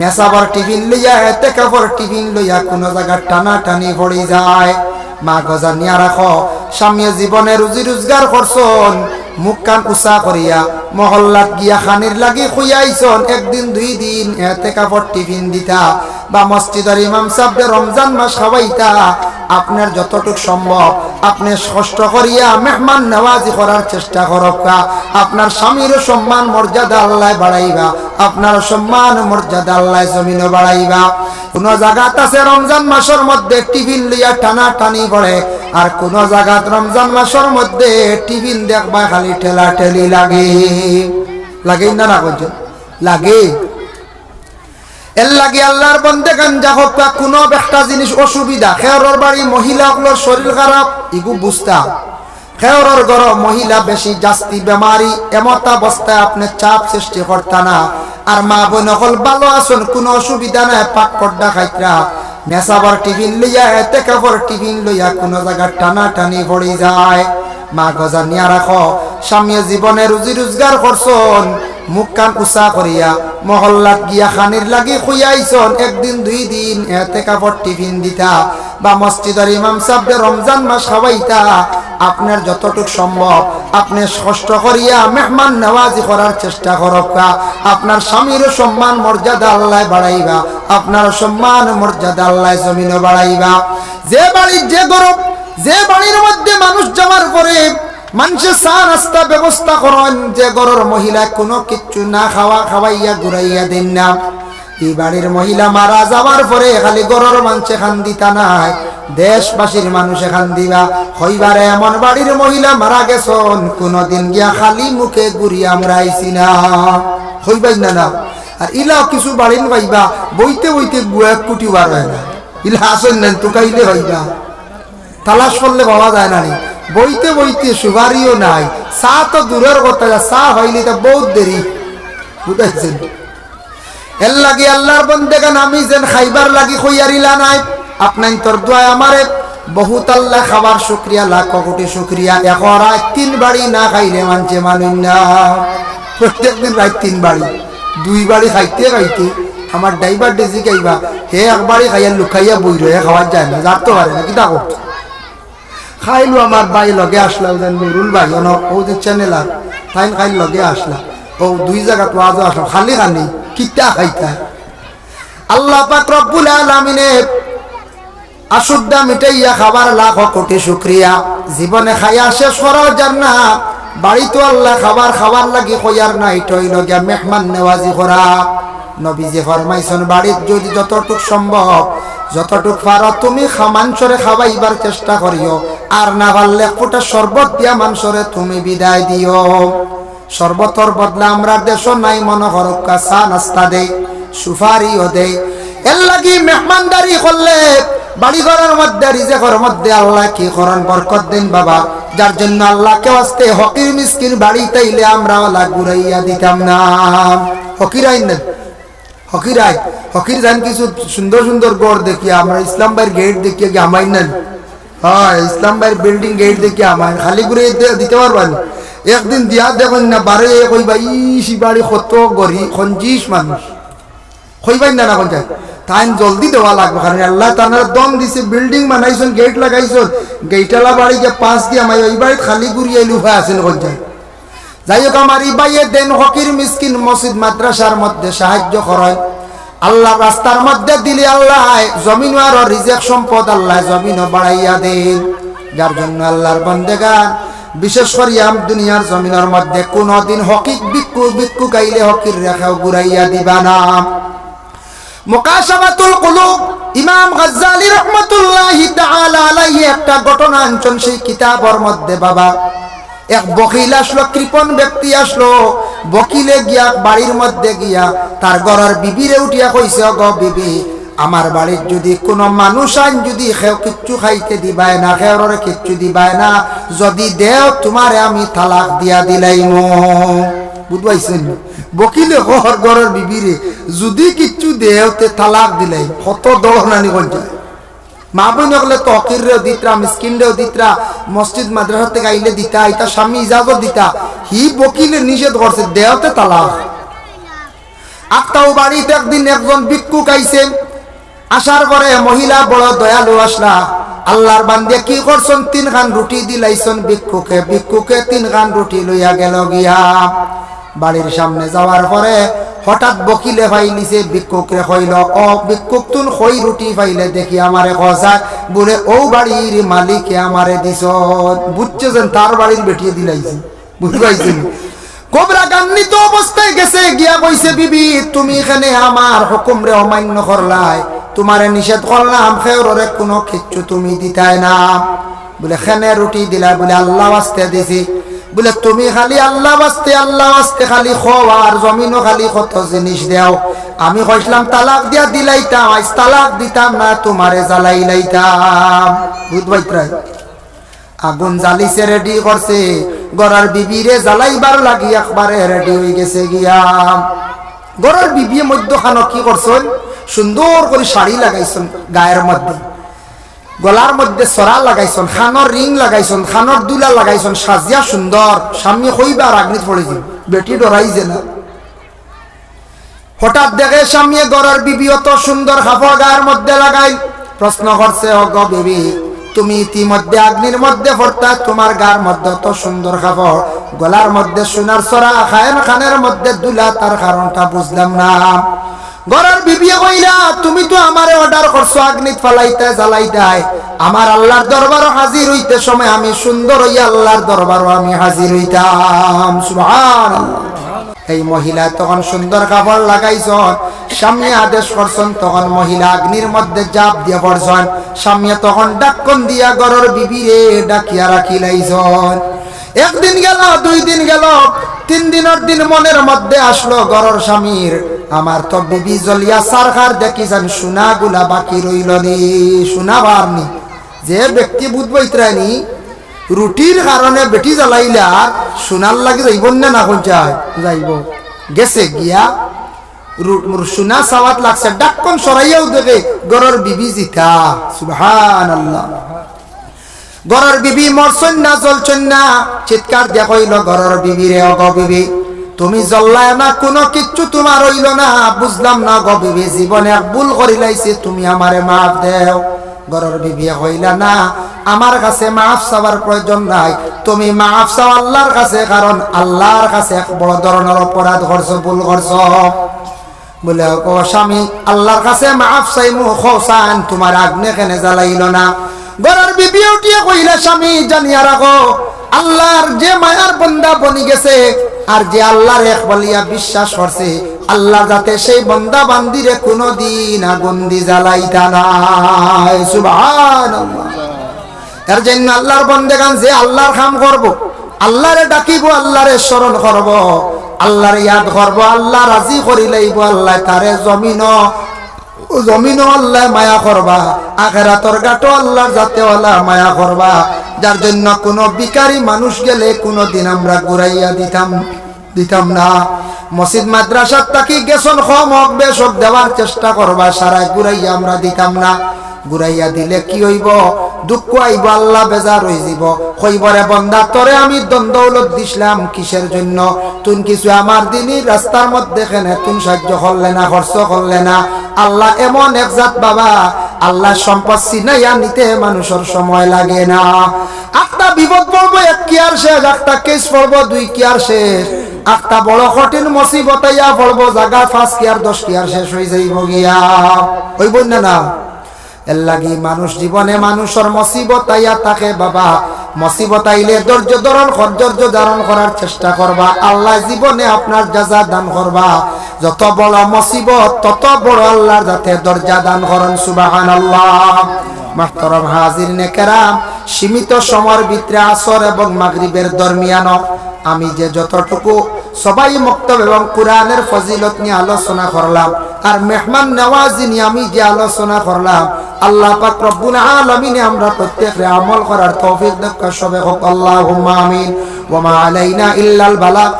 নেশাবার tiffin লইয়া এতে কাপড় টিফিন লইয়া কোনো জায়গা টানা টানি পড়ি যায়। মা গজা নিয়া রাখো, স্বামী জীবনে রুজি রোজগার করছন, মুখ কান উষা করিয়া মহল্লাত গিয়া খানির লাগি খুইয়াইছন, একদিন দুই দিন এতে কাপড় টিফিন দিতা বা মসজিদের ইমাম সাহেবদের রমজান মাস খাওয়াইতা। আপনার যতটুক সম্ভব আপনি কষ্ট করিয়া মেহমান নেওয়াজি করার চেষ্টা করকা আপনার স্বামীর সম্মান মর্যাদা আল্লাহ বাড়াইবা। আপনার সম্মান মর্যাদা আল্লাহ জমিনও বাড়াইবা। কোন জায়গাত আছে রমজান মাসের মধ্যে টিফিন লইয়া টানা টানি করে, আর কোন জায়গাত রমজান মাসের মধ্যে টিফিন দেখবা খালি ঠেলা ঠেলি লাগে। লাগে না না লাগে। এর লাগে আল্লাহর বন্দে গান যা হোক কোনো একটা জিনিস অসুবিধা। খেয়রর বাড়ি মহিলাগুলোর শরীর খারাপ ইগু বুঝতা। খেয়রর ঘর মহিলা বেশি জাস্তি বেমারি, এমতা অবস্থায় আপনি চাপ সৃষ্টি করতা না। আর মা বোন হল ভালো আসুন কোনো অসুবিধা নাই, পাক পর্দা খাইতরা নেশাবার টিফিন লইয়া এতে কাপড় টিফিন লইয়া কোনো জায়গা টানা টানি পড়ি যায়। মা গজা নিয়া রাখো, স্বামী জীবনে রুজি রোজগার করছন, মুখ কান উষা করিয়া, মহল্লাত গিয়া খানির লাগি খুইয়াইছন, একদিন দুই দিন এতে কাপড় টিফিন দিতা। বা মসজিদের ইমাম সাহেবদের রমজান মাস খাওয়াইতা, আপনার যতটুক সম্ভব আপনি কষ্ট করিয়া মেহমান নেওয়াজি করার চেষ্টা করকা আপনার স্বামীর সম্মান, মর্যাদা আল্লাহ বাড়াইবা। আপনার সম্মান, মর্যাদা আল্লাহ জমিনও বাড়াইবা। যে বাড়ির যে গরব, যে বাড়ির মধ্যে মানুষ যাওয়ার পরে মানুষের চা নাস্তা ব্যবস্থা করেন, যে ঘরের মহিলা কোনো কিচ্ছু না খাওয়া, খাওয়াইয়া ঘুরাইয়া দিন না। এই বাড়ির মহিলা মারা যাওয়ার পরে খালি ঘরের মানুষে খান দিতা নাই। দেশবাসীর মানুষ এখান দিবা। হইবারে এমন বাড়ির মহিলা মারা গেছন, কোনদিন গিয়া খালি মুখে ঘুরিয়া আমরা না। হইবাই না না। আর ইলা কিছু বাড়িন পাইবা, বইতে বইতে গুয়া কুটি বার হয় না। ইলা আসেন না তুকাইলে হইবা। তালাশ করলে পাওয়া যায় না বইতে বইতে সুপারিও নাই। চা তো দূরের কথা, চা হইলে তা বহুত দেরি। বুঝাইছেন? এর লাগি আল্লাহর বন্দেগান আমি যেন খাইবার লাগি খইয়ারিলা নাই। আপনার তোর দোয়া আমারে বহুত আল্লাহ খাবার শুক্রিয়া, লাখ কোটি শুক্রিয়া। এখন রাত তিন বাড়ি না খাইলে মানছে মানুষ না। প্রত্যেক দিন রাত তিন বাড়ি। দুই বাড়ি খাইতে খাইতে আমার ড্রাইভার ডেজি খাইবা হে একবারই খাইয়া লুকাইয়া বই রয়ে খাওয়ার যায় না যার তো পারে না কিতা করতো খাইলো আমার ভাই লগে আসলা যেন নুরুল ভাই ও যে চ্যানেল আর। খাইল লগে আসলা ও দুই জায়গা তো আজও আসলো খালি খালি। কিতা খাইতা আল্লাহ পাক রব্বুল আলামিনে আশুদ্ধা মিটাইয়া খাবার লাখ কোটি শুক্রিয়া। জীবনে খাইয়া শেষ করার জান্না বাড়ি তো আল্লাহ খাবার খাবার লাগি কইয়ার নাই টই লগিয়া মেহমান নেওয়াজি করা। নবীজি ফরমাইছন বাড়িত যদি যতটুক সম্ভব, যতটুক পারো তুমি মাংসরে খাওয়াইবার চেষ্টা করিও। আর না পারলে ফুটা শরবত দিয়া মাংসরে তুমি বিদায় দিও। শরবতর বদলা আমরা দেশ নাই, মনে হরক্কা চা নাস্তা দেই, সুপারিও দেই। এর লাগি মেহমানদারি করলে বাড়ি ঘরের মধ্যে রিজেকর মধ্যে আল্লাহ কি করেন বরকত দিন বাবা। যার জন্য আল্লাহকে আসতে হকির মিসকিন বাড়ি তাইলে আমরা ওলা ঘুরাইয়া দিতাম না। হকির আইন দেন হকিরাই হকির যান কিছু সুন্দর সুন্দর গড় দেখি আমরা ইসলাম ভাইয়ের গেট দেখিয়ে কি আমাই নেন? হ্যাঁ ইসলাম ভাইয়ের বিল্ডিং গেট দেখি আমার খালি করে দিতে পারবেন একদিন দিয়া দেখুন না, বারে কইবা ইসি বাড়ি কত গরি খঞ্জিস মানুষ। কইবাই না না তাই জলদি দেওয়া লাগবে, কারণ আল্লাহ তানার দম দিছে বিল্ডিং বানাইছন গেট লাগাইছন। গেইটালা বাড়ি গিয়ে পাঁচ দিয়া মাই ওই বাড়ি খালি ঘুরিয়ে লুফা আছেন কোন যায় যাই হোক, আমার ইবাইয়ে দেন হকির মিসকিন মসজিদ মাদ্রাসার মধ্যে সাহায্য করেন আল্লাহ রাস্তার মধ্যে দিলে আল্লাহ জমিন আর রিজেক সম্পদ আল্লাহ জমিন বাড়াইয়া দেন। যার জন্য আল্লাহর বন্দেগান বিশেষ করে আম দুনিয়ার জমিনের মধ্যে কোনদিন হকিক বিক্ষু বিক্ষু গাইলে হকির রেখাও ঘুরাইয়া দিবা না। মুকাশাবাতুল কুলুব, ইমাম গাজ্জালি রহমাতুল্লাহি তাআলা আলাইহি একটা ঘটনা আনছেন সেই কিতাবের মধ্যে, বাবা। এক বকিল আসলো, কৃপণ ব্যক্তি আসলো, বকিলে গিয়া বাড়ির মধ্যে গিয়া তার ঘরের বিবিরে উঠিয়া কইছে গ বিবি আমার বাড়ির যদি কোনো মানুষ আইন যদি খেও কিচ্ছু খাইতে দিবায় না খেওরে কিচ্ছু দিবায় না, যদি দেও তোমারে আমি তালাক দিয়া দিলাইম। বুঝবাইছেন? বকিলে ঘর ঘরের বিবিরে যদি কিচ্ছু দেওতে তালাক দিলাই। কত দড়নানি কোন যায় মা বোন হলে তো হকির রেও দিতরা মিসকিন রেও দিতরা, মসজিদ মাদ্রাসা থেকে আইলে দিতা ইতা স্বামী ইজাজত দিতা। হি বকিলে নিষেধ করছে দেওতে তালাক। আক্তাও বাড়িতে একদিন একজন ভিক্ষুক আইছে। আসার পরে মহিলা বড় দয়ালু আসলা। আল্লাহর বান্দে কি করছেন? তিন খান রুটি দিলাইছেন ভিক্ষুকে। ভিক্ষুকে তিন খান রুটি লইয়া গেল গিয়া। বাড়ির সামনে যাওয়ার পরে হঠাৎ বকিলে ফাইলিছে ভিক্ষুকরে কইল ও ভিক্ষুক তুন কই রুটি ফাইলে দেখি আমারে কসায় বলে, ও বাড়ির মালিকে আমারে দিছ বুঝছে যেন তার বাড়ির বেটিয়ে দিলাইছে। বুঝতে পাইছেন কোবরা গান্বিত অবস্থায় গেছে, গিয়া কইছে, বিবি, তুমি এখানে আমার হুকুম রে অমান্য করলাই। তোমারে নিষেধ করলাম খেউরে কোনো কিচ্ছু তুমি দিতাই না। বলে, খেনে রুটি দিলা বলে, আল্লাহ আসতে দিছি। বলে, তুমি খালি আল্লাহ বাস্তে আল্লাহ বাস্তে খালি খাও, আর জমিনও খালি কত জিনিস দেও। আমি কইছিলাম, তালাক দিয়া দিলাইতাম, আজ তালাক দিতাম না, তোমারে জ্বালাই লাইতাম। বুঝবাইত্রাই আগুন জ্বালিছে রেডি করছে। গড়ার বিবিরে জ্বালাইবার লাগি একবারে রেডি হয়ে গেছে গিয়া। গড়ার বিবি মধ্যখানো কি করছেন? সুন্দর করে শাড়ি লাগাইছেন গায়ের মধ্যে। গলার মধ্যে সরা লাগাইছেন খানোর রিং লাগাইছেন খানোর দুলা লাগাইছেন, সাজিয়া সুন্দর। সামনে হইবার আগ্নিত পড়েছে বেটি ডরাইছে না। হঠাৎ দেখে সামনে গড়ার বিবি অত সুন্দর কাপড় গায়ের মধ্যে লাগাই। প্রশ্ন করছে, অগ বিবি তুমি ইতিমধ্যে অগ্নির মধ্যে পড়তা, তোমার গার মধ্যে তো সুন্দর কাপড়। গলার মধ্যে সোনার সরা, খায়ন খানের মধ্যে দুলা, তার কারণটা বুঝলাম না। গড়ার বিবিয়ে কইলা, তুমি তো আমারে অর্ডার করছ অগ্নিত ফালাইতে, জ্বালাইতাই। আমার আল্লাহর দরবারও হাজির হইতে সময় আমি সুন্দর হইয়া আল্লাহর দরবারও আমি হাজির হইতাম। সুবহানাল্লাহ। এই মহিলা তখন সুন্দর কাপড় লাগাইছন। সামনে আদেশ করছেন, তখন মহিলা অগ্নির মধ্যে জাপ দিয়ে পড়ছেন। সামনে তখন ডাক্কন দিয়া গরর বিবিরে ডাকিয়া রাখিলাইছন। একদিন গেল দুই দিন গেল, তিন দিনের দিন মনের মধ্যে আসলো গরর স্বামীর। আমার তো বিবি জলিয়া সারখার দেখিছেন সোনা গুলা বাকি রইল নি সোনা বারনি যে ব্যক্তি বুধ বুধবইত্রানি রুটির কারণে বেটি জ্বালাইলা, সোনার লাগি যাইব না না কোন যাইব। গেছে, গিয়া সোনা সাওয়াত লাগছে ডাক্কন সরাইয়াও দেখে গরর বিবি জিতা। সুবহান আল্লাহ গরর বিবি মরছন না, জ্বলছন না, চিৎকার দিয়া কইল, গরর বিবি রে, অগ বিবি, তুমি জ্বললায় না, কোনো কিচ্ছু তোমার হইল না। বুঝলাম না গো বিবি, জীবনে ভুল করিলাইছে, তুমি আমারে মাফ দেও। গরর বিবি হইলা না আমার কাছে মাফ চাওয়ার প্রয়োজন নাই। তুমি মাফ চাও আল্লাহর কাছে, কারণ আল্লাহর কাছে এক বড় ধরনের অপরাধ করছ, ভুল করছ। বলে, ও স্বামী, আল্লাহর কাছে মাফ চাই মু খোসান, তোমার আগ্নে কেনে জ্বালাইল না? গরর বিবি উঠিয়ে কইলা স্বামী, জানিয়া রাখো, আল্লাহর যে মায়ার বন্দা বনি গেছে, আর যে আল্লাহর এক বলিয়া বিশ্বাস করছে, আল্লাহ যাতে সেই বন্দা বান্দিরে কোনদিন আগুন দি জ্বালাইতা নাই। সুবহানাল্লাহ। এর জন্য আল্লাহর বন্দেগান যে আল্লাহর খাম করব। আল্লাহরে ডাকিব, আল্লাহরে স্মরণ করব। আল্লাহর ইয়াদ করব, আল্লাহ রাজি করি লইব, আল্লাহ তারে জমিন জমিন আল্লাহ মায়া করবা। আখেরাতর গাটো আল্লাহর যাতে আল্লাহ মায়া করবা। যার জন্য কোনো বিকারি মানুষ গেলে কোনো দিন আমরা ঘুরাইয়া দিতাম দিতাম না। মসজিদ, মাদ্রাসার তাকি গেছন কম হক বেশ দেওয়ার চেষ্টা করবা সারাই ঘুরাইয়া আমরা দিতাম না। ঘুরাইয়া দিলে কি হইব? দুঃখ আইব, আল্লাহ বেজার হয়ে যাব। কইবরে বন্দা, তরে আমি দিছিলাম কিসের জন্য? তুন কিছু আমার দিনই রাস্তার মধ্যে তুন সাহায্য করলে না, খরচ করলে না। আল্লাহ এমন একজাত বাবা, আল্লাহ সম্পদ চিনাইয়া নিতে মানুষের সময় লাগে না। একটা বিপদ পড়ব, এক কিয়ার শেষ একটা কেস পড়ব, দুই কিয়ার শেষ। একটা বড় কঠিন মুসিবত আইয়া পড়ব জায়গা পাঁচ কিয়ার, দশ কিয়ার শেষ হয়ে যাইব গিয়া। হইব না না? এর লাগি মানুষ জীবনে মানুষের মসিবত আইয়া থাকে, বাবা। মসিবত আইলে ধৈর্য ধরন ধৈর্য ধারণ করার চেষ্টা করবা। আল্লাহ জীবনে আপনার যাজা দান করবা। যত বড় মসিবত, তত বড় আল্লাহর যাতে দরজা দান করেন সুবাহান আল্লাহ মাহতরম হাজির নেকেরাম সীমিত সময়ের ভিতরে আসর এবং মাগরিবের দরমিয়ান। আমি যে যতটুকু সবাই মক্তব এবং কোরআনের ফজিলত নিয়ে আলোচনা করলাম আর মেহমান নেওয়াজি নিয়ে আমি যে আলোচনা করলাম। আল্লাহ পাক রব্বুল আলামিনে আমরা প্রত্যেকরে আমল করার তৌফিক দেখা সবে হোক, আল্লাহুম্মা আমিন। ওয়া মা আলাইনা ইল্লাল বালাগ